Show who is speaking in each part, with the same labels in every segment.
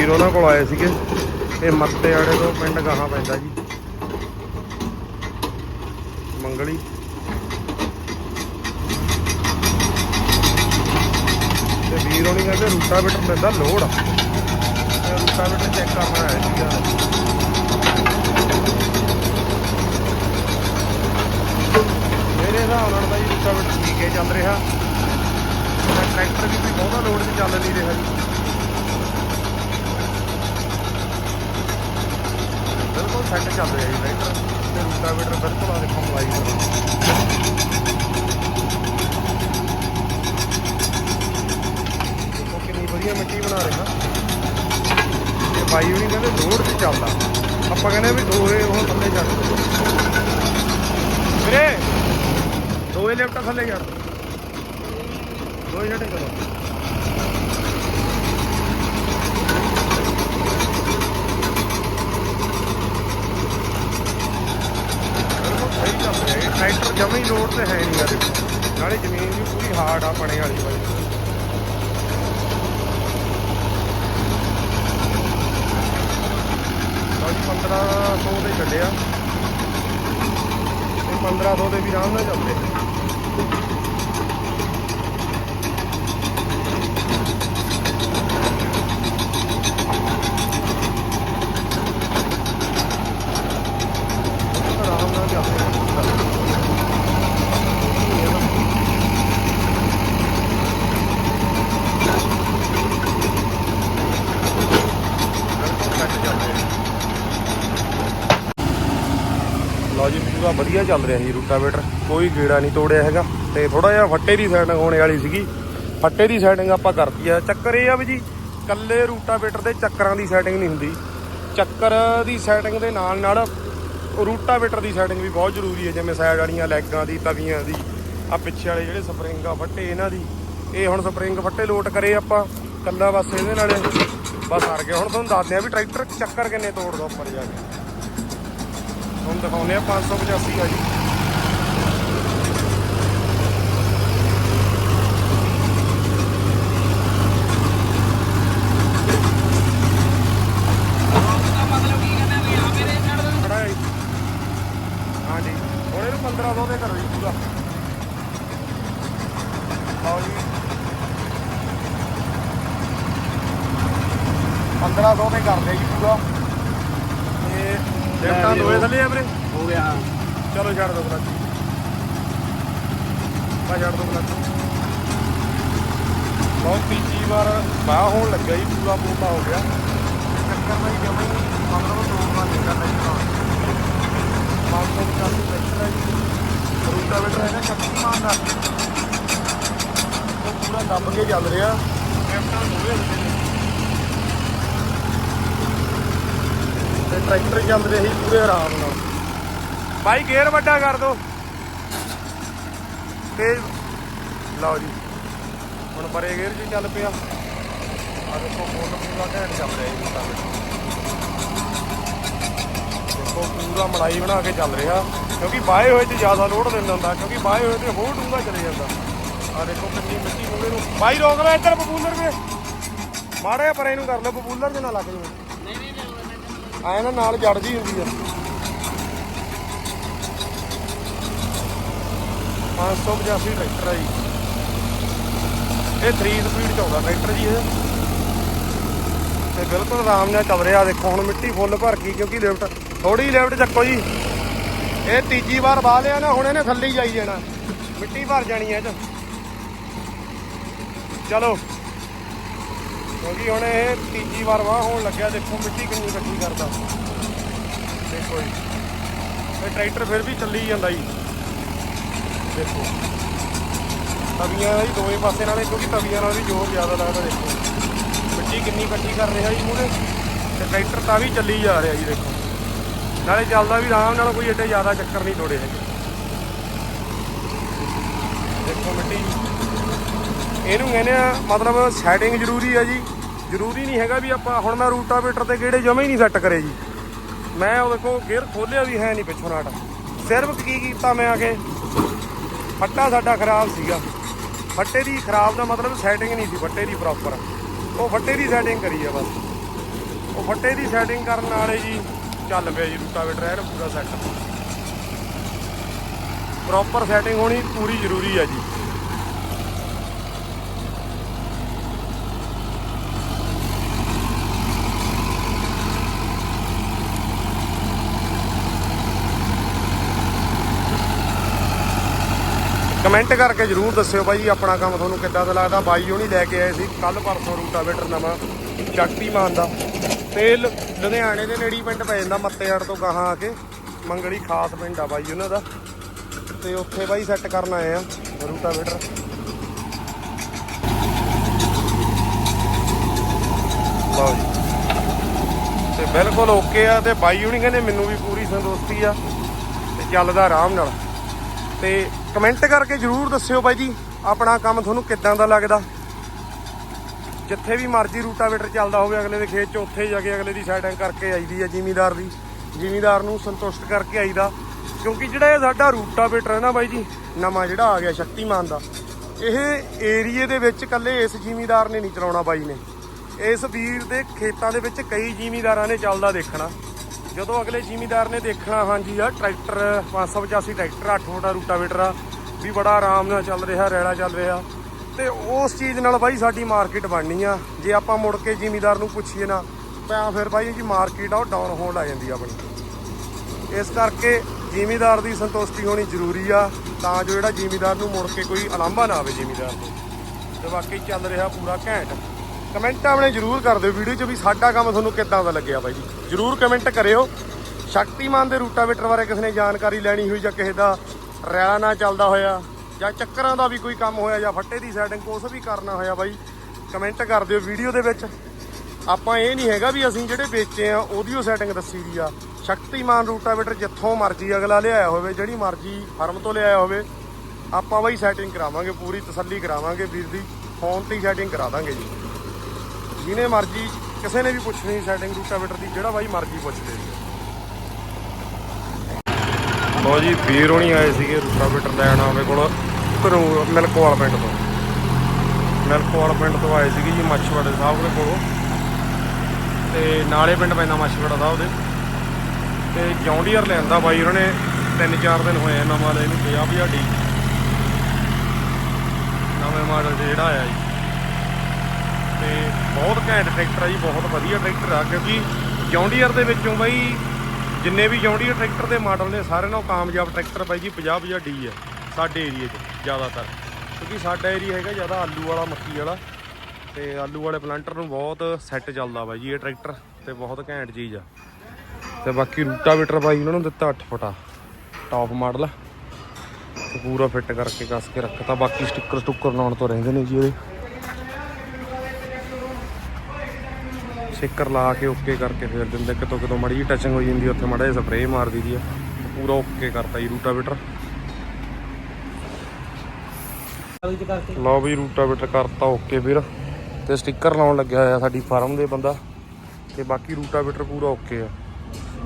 Speaker 1: ਵੀਰ ਉਹਨਾਂ ਕੋਲ ਆਏ ਸੀਗੇ। ਇਹ ਮੱਤੇ ਵਾਲੇ ਤੋਂ ਪਿੰਡ ਗਾਹਾਂ ਪੈਂਦਾ ਜੀ। ਮੰਗਲੀ। ਤੇ ਵੀਰ ਹੋਣੀ ਕਹਿੰਦੇ ਰੂਟਾਵੇਟਰ ਲੈਂਦਾ ਲੋਡ। ਤੇ ਰੂਟਾਵੇਟਰ ਚੈੱਕ ਕਰਨਾ ਹੈ ਸੀਗਾ ਮੇਰੇ ਹਿਸਾਬ ਨਾਲ ਤਾਂ ਜੀ ਰੂਟਾਵੇਟਰ ਠੀਕ ਹੈ, ਚੱਲ ਰਿਹਾ। ਟਰੈਕਟਰ ਵੀ ਕੋਈ ਬਹੁਤਾ ਲੋਡ ਤੇ ਚੱਲ ਨਹੀਂ ਰਿਹਾ ਜੀ ਬਿਲਕੁਲ ਸੈੱਟ ਚੱਲ ਰਿਹਾ ਜੀ ਟਰੈਕਟਰ ਤੇ ਰੂਟਾਵੇਟਰ ਬਿਲਕੁਲ ਆ ਦੇਖੋ ਮਲਾਈ ਦੇਖੋ ਕਿੰਨੀ ਵਧੀਆ ਮਿੱਟੀ ਬਣਾ ਰਿਹਾ ਤੇ ਬਾਈ ਵੀ ਕਹਿੰਦੇ ਲੋਡ ਤੇ ਚੱਲਦਾ। ਆਪਾਂ ਕਹਿੰਦੇ ਵੀ ਦੋਏ ਉਹ ਥੱਲੇ ਛੱਡ ਦਿਓ ਵੀਰੇ, ਦੋਏ ਲੈਫਟ ਥੱਲੇ ਛੱਡ ਦਿਓ। ਦੋਏ ਛੱਡੇ ਕਰੋ ਬਿਲਕੁਲ ਸਹੀ ਚੱਲ ਰਿਹਾ ਇਹ ਟਰੈਕਟਰ ਤੇ ਹੈ ਨਹੀਂ ਆ ਦੇਖੋ ਨਾਲੇ ਜ਼ਮੀਨ ਵੀ ਪੂਰੀ ਹਾਰਡ ਆ ਬਣੇ ਵਾਲੀ ਬਾਈ। ਲਓ ਜੀ 1500 ਦੇ ਚੱਲਿਆ ਤੇ 1500 ਦੇ ਵੀ ਆਰਾਮ ਨਾਲ ਚੱਲਦੇ ਆਰਾਮ ਨਾਲ ਚੱਲਦੇ ਬਿਲਕੁਲ ਸੈੱਟ ਚੱਲਦੇ ਲਓ ਜੀ ਪੂਰਾ ਵਧੀਆ ਚੱਲ ਰਿਹਾ ਜੀ ਰੂਟਾਵੇਟਰ, ਕੋਈ ਗੇੜਾ ਨਹੀਂ ਤੋੜਿਆ ਹੈਗਾ ਤੇ ਥੋੜਾ ਜਿਹਾ ਫੱਟੇ ਦੀ ਸੈਟਿੰਗ ਹੋਣੇ ਵਾਲੀ ਸੀਗੀ। ਫੱਟੇ ਦੀ ਸੈਟਿੰਗ ਆਪਾਂ ਕਰਤੀ ਆ। ਚੱਕਰ ਇਹ ਆ ਵੀ ਜੀ ਕੱਲੇ ਰੂਟਾਵੇਟਰ ਦੇ ਚੱਕਰਾਂ ਦੀ ਸੈਟਿੰਗ ਨਹੀਂ ਹੁੰਦੀ। ਚੱਕਰ ਦੀ ਸੈਟਿੰਗ ਦੇ ਨਾਲ ਨਾਲ ਰੂਟਾਵੇਟਰ ਦੀ ਸੈਟਿੰਗ ਵੀ ਬਹੁਤ ਜ਼ਰੂਰੀ ਹੈ। ਜਿਵੇਂ ਸਾਈਡ ਵਾਲੀਆਂ ਲੈਗਾਂ ਦੀ, ਤਵੀਆਂ ਦੀ ਆ ਪਿੱਛੇ ਵਾਲੇ ਜਿਹੜੇ ਸਪਰਿੰਗ ਆ, ਫੱਟੇ ਇਹਨਾਂ ਦੀ। ਇਹ ਹੁਣ ਸਪਰਿੰਗ ਫੱਟੇ ਲੋਟ ਕਰੇ ਆਪਾਂ ਕੱਲਾ ਬਸ ਇਹਦੇ ਨਾਲ। ਬਸ ਹਰ ਗਿਆ। ਹੁਣ ਤੁਹਾਨੂੰ ਦੱਸਦੇ ਆ ਵੀ ਟਰੈਕਟਰ ਚੱਕਰ ਕਿੰਨੇ ਤੋੜਦਾ ਉੱਪਰ ਜਾ ਕੇ। ਹੁਣ ਦਿਖਾਉਂਦੇ ਆ 585 ਆ ਜੀ। ਖੜਾ ਜੀ। ਹਾਂਜੀ ਹੁਣ ਇਹਨੂੰ 1500 ਦੇ ਕਰੋ ਜੀ ਪੂਰਾ। ਆਓ ਜੀ। 1500 ਦੇ ਕਰਦੇ ਜੀ ਪੂਰਾ ਲੈਫਟਾਂ ਦੋਏ ਥੱਲੇ ਆ ਵੀਰੇ।
Speaker 2: ਹੋ ਗਿਆ ਹਾਂ।
Speaker 1: ਚਲੋ ਛੱਡ ਦੋ ਕਲੱਚ ਬਾ ਛੱਡ ਦੋ ਕਲੱਚ ਬਹੁਤ ਤੀਜੀ ਵਾਰ ਬਾਹ ਹੋਣ ਲੱਗਾ ਜੀ ਪੂਰਾ ਪੂਰਾ ਹੋ ਗਿਆ। ਚੱਕਰ ਨਹੀਂ ਜਮਾ ਹੀ ਮਤਲਬ ਤੋੜਨਾ ਨਹੀਂ ਕਰਨਾ ਜੀ 550 ਟਰੈਕਟਰ ਹੈ ਜੀ। ਰੂਟਾਵੇਟਰ ਹੈਗਾ ਸ਼ਕਤੀਮਾਨ ਦਾ ਉਹ ਪੂਰਾ ਦੱਬ ਕੇ ਚੱਲ ਰਿਹਾ। ਕੈਪਟਨ ਹੋਵੇ ਹੁੰਦੇ ਤੇ ਟਰੈਕਟਰ ਚੱਲ ਰਿਹਾ ਸੀ ਪੂਰੇ ਆਰਾਮ ਨਾਲ ਬਾਈ, ਗੇਅਰ ਵੱਡਾ ਕਰ ਦੋ। ਤੇ ਲਓ ਜੀ। ਹੁਣ ਪਰੇ ਗੇਅਰ 'ਚ ਚੱਲ ਪਿਆ। ਆ ਦੇਖੋ ਫੋਨ ਪੂਰਾ ਘੈਂਟ ਚੱਲ ਰਿਹਾ ਜੀ ਤਾਂ ਦੇਖੋ, ਪੂਰਾ ਮਲਾਈ ਬਣਾ ਕੇ ਚੱਲ ਰਿਹਾ। ਕਿਉਂਕਿ ਬਾਏ ਹੋਏ 'ਚ ਜ਼ਿਆਦਾ ਲੋਡ ਦਿੰਦਾ ਹੁੰਦਾ। ਕਿਉਂਕਿ ਬਾਏ ਹੋਏ ਤੇ ਹੋਰ ਡੂੰਘਾ ਚਲੇ ਜਾਂਦਾ। ਆ ਦੇਖੋ, ਕਿੰਨੀ ਮਿੱਟੀ ਮੂਹਰੇ ਨੂੰ। ਬਾਈ, ਰੋਕ ਲੈ ਇੱਧਰ, ਬਬੂਲਰ ਵੇ। ਮਾੜਾ ਪਰੇ ਨੂੰ ਕਰ ਲਓ ਬਬੂਲਰ ਦੇ ਨਾ ਲੱਗ ਜਾਵੇ
Speaker 2: ਨਹੀਂ
Speaker 1: ਨਾ ਨਾਲ ਜੜ ਜੀ ਹੁੰਦੀ ਆ। 585 ਟਰੈਕਟਰ ਆ ਜੀ। ਇਹ 3 ਸਪੀਡ ਚ ਆਉਂਦਾ ਟਰੈਕਟਰ ਜੀ ਇਹ। ਤੇ ਬਿਲਕੁਲ ਆਰਾਮ ਨਾਲ ਚੱਲ ਰਿਹਾ ਦੇਖੋ, ਹੁਣ ਮਿੱਟੀ ਫੁੱਲ ਭਰ ਗਈ ਕਿਉਂਕਿ ਲਿਫਟ ਥੋੜੀ ਲਿਫਟ ਚੱਕੋ ਜੀ। ਇਹ ਤੀਜੀ ਵਾਰ ਵਾਹ ਲਿਆ ਨਾ, ਹੁਣ ਇਹਨੇ ਥੱਲੇ ਹੀ ਜਾਈ ਜਾਣਾ। ਮਿੱਟੀ ਭਰ ਜਾਣੀ ਐ ਇਹ ਚ। ਚਲੋ। ਕਿਉਂਕਿ ਹੁਣ ਇਹ ਤੀਜੀ ਵਾਰ ਵਾਹ ਹੋਣ ਲੱਗਿਆ, ਦੇਖੋ ਮਿੱਟੀ ਕਿੰਨੀ ਇਕੱਠੀ ਕਰਦਾ। ਦੇਖੋ ਜੀ। ਇਹ ਟਰੈਕਟਰ ਫਿਰ ਵੀ ਚੱਲੀ ਜਾਂਦਾ ਜੀ। ਦੇਖੋ। ਤਵੀਆਂ ਜੀ ਦੋਵੇਂ ਪਾਸੇ ਨਾਲੇ, ਕਿਉਂਕਿ ਤਵੀਆਂ ਨਾਲ ਵੀ ਜ਼ੋਰ ਜ਼ਿਆਦਾ ਲੱਗਦਾ, ਦੇਖੋ। ਮਿੱਟੀ ਕਿੰਨੀ ਇਕੱਠੀ ਕਰ ਰਿਹਾ ਜੀ ਮੂਹਰੇ। ਤੇ ਟਰੈਕਟਰ ਤਾਂ ਵੀ ਚੱਲੀ ਜਾ ਰਿਹਾ ਜੀ, ਦੇਖੋ। ਨਾਲੇ ਚੱਲਦਾ ਵੀ ਆਰਾਮ ਨਾਲ, ਕੋਈ ਏਡੇ ਜ਼ਿਆਦਾ ਚੱਕਰ ਨਹੀਂ ਤੋੜੇ ਹੈਗੇ। ਦੇਖੋ ਮਿੱਟੀ ਇਹਨੂੰ ਕਹਿੰਦੇ ਆ, ਮਤਲਬ ਸੈਟਿੰਗ ਜ਼ਰੂਰੀ ਹੈ ਜੀ। ਜ਼ਰੂਰੀ ਨਹੀਂ ਹੈਗਾ ਵੀ ਆਪਾਂ ਹੁਣ ਮੈਂ ਰੂਟਾਵੇਟਰ ਤੇ ਗੇੜੇ ਜਮੇ ਹੀ ਨਹੀਂ ਸੈੱਟ ਕਰੇ ਜੀ। ਮੈਂ ਉਹ ਦੇਖੋ ਗੇਅਰ ਖੋਲਿਆ ਵੀ ਹੈ ਨਹੀਂ ਪਿੱਛੋਂ ਨਾਟ ਸਿਰਫ ਕੀ ਕੀਤਾ ਮੈਂ ਆ ਕੇ ਫੱਟਾ ਸਾਡਾ ਖਰਾਬ ਸੀਗਾ। ਫੱਟੇ ਦੀ ਖਰਾਬ ਦਾ ਮਤਲਬ ਸੈਟਿੰਗ ਨਹੀਂ ਸੀ, ਫੱਟੇ ਦੀ ਪ੍ਰੋਪਰ ਉਹ ਫੱਟੇ ਦੀ ਸੈਟਿੰਗ ਕਰੀ ਆ ਬਸ। ਉਹ ਫੱਟੇ ਦੀ ਸੈਟਿੰਗ ਕਰਨ ਵਾਲੇ ਜੀ ਚੱਲ ਪਿਆ ਜੀ ਰੂਟਾਵੇਟਰ ਐਨ ਪੂਰਾ ਸੈੱਟ ਪ੍ਰੋਪਰ ਸੈਟਿੰਗ ਹੋਣੀ ਪੂਰੀ ਜ਼ਰੂਰੀ ਆ ਜੀ। ਕਮੈਂਟ ਕਰਕੇ ਜਰੂਰ ਦੱਸਿਓ ਬਾਈ, ਆਪਣਾ ਕੰਮ ਤੁਹਾਨੂੰ ਕਿੱਦਾਂ ਦਾ ਲੱਗਦਾ? ਬਾਈ ਹੋਣੀ ਲੈ ਕੇ ਆਏ ਸੀ ਕੱਲ ਪਰਸੋਂ ਰੂਟਾਵੇਟਰ ਨਵਾਂ ਸ਼ਕਤੀਮਾਨ ਦਾ। ਤੇ ਲ- ਲੁਧਿਆਣੇ ਦੇ ਨੇੜੀ ਪਿੰਡ ਪੈ ਜਾਂਦਾ ਮੱਤੇੜ ਤੋਂ ਗਾਹਾਂ ਆ ਕੇ। ਮੰਗੜੀ ਖਾਸ ਪਿੰਡ ਆ ਬਾਈ ਉਹਨਾਂ ਦਾ। ਤੇ ਉੱਥੇ ਬਾਈ ਸੈੱਟ ਕਰਨ ਆਏ ਆ, ਰੂਟਾਵੇਟਰ। ਲਓ ਜੀ। ਤੇ ਬਿਲਕੁਲ ਓਕੇ ਆ, ਤੇ ਬਾਈ ਹੁਣੀ ਕਹਿੰਦੇ ਮੈਨੂੰ ਵੀ ਪੂਰੀ ਸੰਤੁਸ਼ਟੀ ਆ, ਤੇ ਚੱਲਦਾ ਆਰਾਮ ਨਾਲ। ਤੇ ਕਮੈਂਟ ਕਰਕੇ ਜਰੂਰ ਦੱਸਿਓ ਬਾਈ ਜੀ, ਆਪਣਾ ਕੰਮ ਤੁਹਾਨੂੰ ਕਿੱਦਾਂ ਦਾ ਲੱਗਦਾ? ਜਿੱਥੇ ਵੀ ਮਰਜ਼ੀ ਰੂਟਾਵੇਟਰ ਚੱਲਦਾ ਹੋਵੇ, ਅਗਲੇ ਦੇ ਖੇਤ 'ਚ ਉੱਥੇ ਜਾ ਕੇ ਅਗਲੇ ਦੀ ਸੈਟਿੰਗ ਕਰਕੇ ਆਈਦੀ ਆ ਜ਼ਿਮੀਦਾਰ ਦੀ। ਜ਼ਿਮੀਦਾਰ ਨੂੰ ਸੰਤੁਸ਼ਟ ਕਰਕੇ ਆਈਦਾ। ਕਿਉਂਕਿ ਜਿਹੜਾ ਇਹ ਸਾਡਾ ਰੂਟਾਵੇਟਰ ਹੈ ਨਾ ਬਾਈ ਜੀ, ਨਵਾਂ ਜਿਹੜਾ ਆ ਗਿਆ ਸ਼ਕਤੀਮਾਨ ਦਾ, ਇਹ ਏਰੀਏ ਦੇ ਵਿੱਚ ਇਕੱਲੇ ਇਸ ਜ਼ਿਮੀਦਾਰ ਨੇ ਨਹੀਂ ਚਲਾਉਣਾ ਬਾਈ ਨੇ। ਇਸ ਵੀਰ ਦੇ ਖੇਤਾਂ ਦੇ ਵਿੱਚ ਕਈ ਜ਼ਿਮੀਦਾਰਾਂ ਨੇ ਚੱਲਦਾ ਦੇਖਣਾ। ਜਦੋਂ ਅਗਲੇ ਜ਼ਿਮੀਦਾਰ ਨੇ ਦੇਖਣਾ, ਹਾਂਜੀ ਆ ਟਰੈਕਟਰ 585 ਟਰੈਕਟਰ 8 ਫੁੱਟਾ ਰੂਟਾਵੇਟਰ ਆ, ਵੀ ਬੜਾ ਆਰਾਮ ਨਾਲ ਚੱਲ ਰਿਹਾ, ਰੈਲਾ ਚੱਲ ਰਿਹਾ। ਤੇ ਉਸ ਚੀਜ਼ ਨਾਲ ਬਾਈ ਸਾਡੀ ਮਾਰਕੀਟ ਬਣਨੀ ਆ। ਜੇ ਆਪਾਂ ਮੁੜ ਕੇ ਜ਼ਿਮੀਦਾਰ ਨੂੰ ਪੁੱਛੀਏ ਨਾ, ਤਾਂ ਫਿਰ ਬਾਈ ਜੀ ਮਾਰਕੀਟ ਆ, ਉਹ ਡਾਊਨ ਹੋਣ ਲੱਗ ਜਾਂਦੀ ਆ ਆਪਣੀ। ਇਸ ਕਰਕੇ ਜ਼ਿਮੀਦਾਰ ਦੀ ਸੰਤੁਸ਼ਟੀ ਹੋਣੀ ਜ਼ਰੂਰੀ ਆ, ਤਾਂ ਜੋ ਜਿਹੜਾ ਜ਼ਿਮੀਦਾਰ ਨੂੰ ਮੁੜ ਕੇ ਕੋਈ ਅਲੰਭਾ ਨਾ ਆਵੇ ਜ਼ਿਮੀਦਾਰ ਤੋਂ ਤੇ ਬਾਕੀ ਚੱਲ ਰਿਹਾ ਪੂਰਾ ਘੈਂਟ। ਕਮੈਂਟ ਆਪਣੇ ਜਰੂਰ ਕਰ ਦਿਓ ਵੀਡੀਓ 'ਚ ਵੀ ਸਾਡਾ ਕੰਮ ਤੁਹਾਨੂੰ ਕਿੱਦਾਂ ਦਾ ਲੱਗਿਆ ਬਾਈ ਜੀ। ਜਰੂਰ ਕਮੈਂਟ ਕਰਿਓ। ਸ਼ਕਤੀਮਾਨ ਦੇ ਰੂਟਾਵੇਟਰ ਬਾਰੇ ਕਿਸੇ ਨੇ ਜਾਣਕਾਰੀ ਲੈਣੀ ਹੋਈ ਜਾਂ ਕਿਸੇ ਦਾ ਰੈਲਾ ਨਾ ਚੱਲਦਾ ਹੋਇਆ ਜਾਂ ਚੱਕਰਾਂ ਦਾ ਵੀ ਕੋਈ ਕੰਮ ਹੋਇਆ ਜਾਂ ਫੱਟੇ ਦੀ ਸੈਟਿੰਗ ਕੁਛ ਵੀ ਕਰਨਾ ਹੋਇਆ ਬਾਈ, ਕਮੈਂਟ ਕਰ ਦਿਓ ਵੀਡੀਓ ਦੇ ਵਿੱਚ। ਆਪਾਂ ਇਹ ਨਹੀਂ ਹੈਗਾ ਵੀ ਅਸੀਂ ਜਿਹੜੇ ਵੇਚੇ ਆ, ਉਹਦੀ ਉਹ ਸੈਟਿੰਗ ਦੱਸੀ ਦੀ ਆ। ਸ਼ਕਤੀਮਾਨ ਰੂਟਾਵੇਟਰ ਜਿੱਥੋਂ ਮਰਜ਼ੀ ਅਗਲਾ ਲਿਆਇਆ ਹੋਵੇ, ਜਿਹੜੀ ਮਰਜ਼ੀ ਫਰਮ ਤੋਂ ਲਿਆਇਆ ਹੋਵੇ, ਆਪਾਂ ਬਾਈ ਸੈਟਿੰਗ ਕਰਾਵਾਂਗੇ, ਪੂਰੀ ਤਸੱਲੀ ਕਰਾਵਾਂਗੇ ਵੀਰ ਦੀ। ਫੋਨ ਤੇ ਹੀ ਸੈਟਿੰਗ ਕਰਾ ਦਾਂਗੇ ਜੀ। ਜਿਹਨੇ ਮਰਜ਼ੀ, ਕਿਸੇ ਨੇ ਵੀ ਪੁੱਛਣੀ ਸੈਟਿੰਗ ਰੂਟਾਵੇਟਰ ਦੀ, ਜਿਹੜਾ ਬਾਈ ਮਰਜ਼ੀ ਪੁੱਛ ਲੈ। ਲੋ ਜੀ, ਵੀਰ ਹੋਣੀ ਆਏ ਸੀਗੇ ਰੂਟਾਵੇਟਰ ਲੈਣ ਆਵੇ ਕੋਲ ਘਰੋਂ ਮਿਲਕਵਾਲ ਪਿੰਡ ਤੋਂ। ਮਿਲਕਵਾਲ ਪਿੰਡ ਤੋਂ ਆਏ ਸੀਗੇ ਜੀ ਮੱਛਵਾੜੇ ਸਾਹਿਬ ਦੇ ਕੋਲੋਂ। ਤੇ ਨਾਲੇ ਪਿੰਡ ਪੈਂਦਾ ਮੱਛਵਾੜਾ ਸਾਹਿਬ ਦੇ। ਤੇ ਜੌਂਡੀਅਰ ਲੈਂਦਾ ਬਾਈ ਉਹਨਾਂ ਨੇ, ਤਿੰਨ ਚਾਰ ਦਿਨ ਹੋਏ ਨਵਾਂ ਲੈ ਨੂੰ 50 50 ਡੀ ਨਵੇਂ ਮਾਡਲ 'ਚ ਜਿਹੜਾ ਆਇਆ ਜੀ। ਤੇ ਬਹੁਤ ਘੈਂਟ ਟਰੈਕਟਰ ਆ ਜੀ, ਬਹੁਤ ਵਧੀਆ ਟਰੈਕਟਰ ਆ, ਕਿਉਂਕਿ ਜੌਂਡੀਅਰ ਦੇ ਵਿੱਚੋਂ ਬਾਈ ਜਿੰਨੇ ਵੀ ਜੌਂਡੀਅਰ ਟਰੈਕਟਰ ਦੇ ਮਾਡਲ ਨੇ ਸਾਰੇ ਨਾਲੋਂ ਕਾਮਯਾਬ ਟਰੈਕਟਰ ਬਾਈ ਜੀ 50 50 ਡੀ ਹੈ, ਸਾਡੇ ਏਰੀਏ 'ਚ, ਜ਼ਿਆਦਾਤਰ। ਕਿਉਂਕਿ ਸਾਡਾ ਏਰੀਆ ਹੈਗਾ ਜ਼ਿਆਦਾ ਆਲੂ ਵਾਲਾ, ਮੱਕੀ ਵਾਲਾ, ਤੇ ਆਲੂ ਵਾਲੇ ਪਲਾਂਟਰ ਨੂੰ ਬਹੁਤ ਸੈੱਟ ਚੱਲਦਾ ਬਾਈ ਜੀ ਇਹ ਟਰੈਕਟਰ, ਤੇ ਬਹੁਤ ਘੈਂਟ ਚੀਜ਼ ਆ। ਤੇ ਬਾਕੀ ਰੂਟਾਵੇਟਰ ਬਾਈ ਉਹਨਾਂ ਨੂੰ ਦਿੱਤਾ 8 ਫੁੱਟਾ ਟੌਪ ਮਾਡਲ ਤੇ ਪੂਰਾ ਫਿੱਟ ਕਰਕੇ ਕੱਸ ਕੇ ਰੱਖਤਾ, ਬਾਕੀ ਸਟicker ਸਟੁੱਕਰ ਲਾਉਣ ਤੋਂ ਰਹਿੰਦੇ ਨੇ ਜੀ ਉਹਦੇ। ਸਟicker ਲਾ ਕੇ ਓਕੇ ਕਰਕੇ ਫੇਰ ਦਿੰਦੇ ਕਿਤੋਂ ਕਿਤੋਂ ਮੜੀ ਜੀ ਟੱਚਿੰਗ ਹੋ ਜਾਂਦੀ ਉੱਥੇ ਮੜਾ ਜਿਹਾ ਸਪਰੇਅ ਮਾਰ ਦਈਦੀ ਆ। ਪੂਰਾ ਓਕੇ ਕਰਤਾ ਜੀ ਰੂਟਾਵੇਟਰ। ਲਓ ਵੀ ਰੂਟਾਵੇਟਰ ਕਰਤਾ ਓਕੇ ਵੀਰ ਤੇ ਸਟicker ਲਾਉਣ ਲੱਗਿਆ ਹੋਇਆ ਸਾਡੀ ਫਾਰਮ ਦੇ ਬੰਦਾ। ਤੇ ਬਾਕੀ ਰੂਟਾਵੇਟਰ ਪੂਰਾ ਓਕੇ ਆ।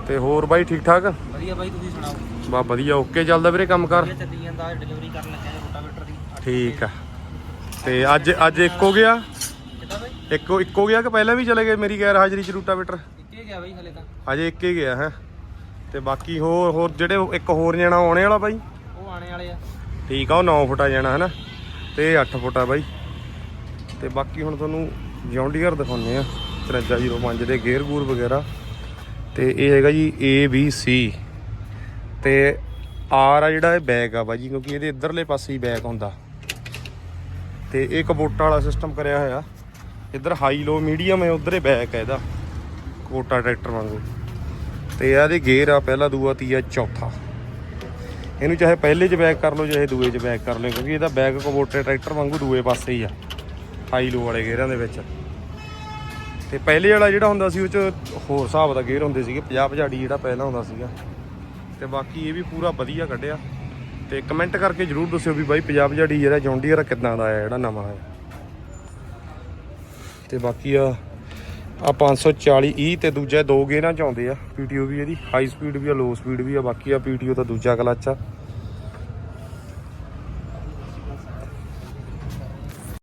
Speaker 1: ਤੇ ਹੋਰ ਬਾਈ ਠੀਕ ਠਾਕ?
Speaker 2: ਵਧੀਆ ਬਾਈ ਤੁਸੀਂ ਸੁਣਾਓ?
Speaker 1: ਬਾ ਵਧੀਆ ਓਕੇ ਚੱਲਦਾ ਵੀਰੇ ਕੰਮ ਕਰ?
Speaker 2: ਵਧੀਆ ਚੱਲੀ ਜਾਂਦਾ ਡਿਲੀਵਰੀ ਕਰਨ ਲੱਗਿਆ ਰੋਟਾਵੇਟਰ ਦੀ।
Speaker 1: ਠੀਕ ਆ। ਤੇ ਅੱਜ ਅੱਜ ਇੱਕ ਹੋ ਗਿਆ? ਇੱਕੋ ਇੱਕ ਗਿਆ ਕਿ ਪਹਿਲਾਂ ਵੀ ਚਲੇ ਗਏ ਮੇਰੀ ਗੈਰ ਹਾਜ਼ਰੀ ਚ ਰੂਟਾਵੇਟਰ?
Speaker 2: ਇੱਕੇ ਗਿਆ ਬਾਈ ਹਲੇ ਤਾਂ।
Speaker 1: ਅਜੇ ਇੱਕ ਹੀ ਗਿਆ ਹੈ। ਤੇ ਬਾਕੀ ਹੋਰ ਹੋਰ ਜਿਹੜੇ ਇੱਕ ਹੋਰ ਜਾਣਾ ਆਉਣੇ ਵਾਲਾ ਬਾਈ?
Speaker 2: ਉਹ ਆਣੇ ਵਾਲੇ ਆ।
Speaker 1: ਠੀਕ ਆ ਉਹ 9 ਫੁੱਟਾ ਜਾਣਾ ਹਨਾ? ਤੇ ਇਹ 8 ਫੁੱਟਾ ਬਾਈ। ਤੇ ਬਾਕੀ ਹੁਣ ਤੁਹਾਨੂੰ ਜੌਂਡੀਅਰ ਦਿਖਾਉਂਦੇ ਆ। 5305 ਦੇ ਗੇਅਰ ਗੂਰ ਵਗੈਰਾ। ਤੇ ਇਹ ਹੈਗਾ ਜੀ A B C ਤੇ R ਆ ਜਿਹੜਾ ਇਹ ਬੈਕ ਆ ਬਾਈ ਜੀ ਕਿਉਂਕਿ ਇਹਦੇ ਇਧਰਲੇ ਪਾਸੇ ਹੀ ਬੈਕ ਹੁੰਦਾ। ਤੇ ਇਹ ਕਬੋਟਾ ਵਾਲਾ ਸਿਸਟਮ ਕਰਿਆ ਹੋਇਆ। ਇੱਧਰ ਹਾਈ ਲੋ ਮੀਡੀਅਮ ਹੈ, ਉਧਰ ਹੀ ਬੈਕ ਹੈ ਇਹਦਾ। ਕਬੋਟਾ ਟਰੈਕਟਰ ਵਾਂਗੂ। ਤੇ ਇਹਦੇ ਗੇਅਰ ਆ, ਪਹਿਲਾ, ਦੂਆ, ਤੀਆ, ਚੌਥਾ। ਇਹਨੂੰ ਚਾਹੇ ਪਹਿਲੇ 'ਚ ਬੈਕ ਕਰ ਲਓ, ਚਾਹੇ ਦੂਏ 'ਚ ਬੈਕ ਕਰ ਲਓ, ਕਿਉਂਕਿ ਇਹਦਾ ਬੈਕ ਕਬੋਟੇ ਟਰੈਕਟਰ ਵਾਂਗੂ ਦੂਏ ਪਾਸੇ ਹੀ ਆ ਹਾਈ ਲੋ ਵਾਲੇ ਗੇਅਰਾਂ ਦੇ ਵਿੱਚ। ਤੇ ਪਹਿਲੇ ਵਾਲਾ ਜਿਹੜਾ ਹੁੰਦਾ ਸੀ, ਉਹ 'ਚ ਹੋਰ ਹਿਸਾਬ ਦਾ ਗੇਅਰ ਹੁੰਦੇ ਸੀਗੇ 50 50 ਜਿਹੜਾ ਪਹਿਲਾਂ ਹੁੰਦਾ ਸੀਗਾ। ਤੇ ਬਾਕੀ ਇਹ ਵੀ ਪੂਰਾ ਵਧੀਆ ਕੱਢਿਆ। ਤੇ ਕਮੈਂਟ ਕਰਕੇ ਜਰੂਰ ਦੱਸਿਓ ਵੀ ਬਾਈ 50 50 ਡੀ ਜਿਹੜਾ ਜੌਂਡੀਅਰ ਕਿੱਦਾਂ ਦਾ ਆਇਆ, ਜਿਹੜਾ ਨਵਾਂ ਆਇਆ। ਤੇ ਬਾਕੀ ਆ ਆ 540 E ਤੇ ਦੂਜਾ ਦੋ ਗੇਅਰਾਂ ਚ ਆਉਂਦੇ ਆ ਪੀਟੀਓ ਵੀ ਇਹਦੀ ਹਾਈ ਸਪੀਡ ਵੀ ਆ ਲੋ ਸਪੀਡ ਵੀ ਆ, ਬਾਕੀ ਆ ਪੀਟੀਓ ਤਾਂ ਦੂਜਾ ਕਲਚ ਆ।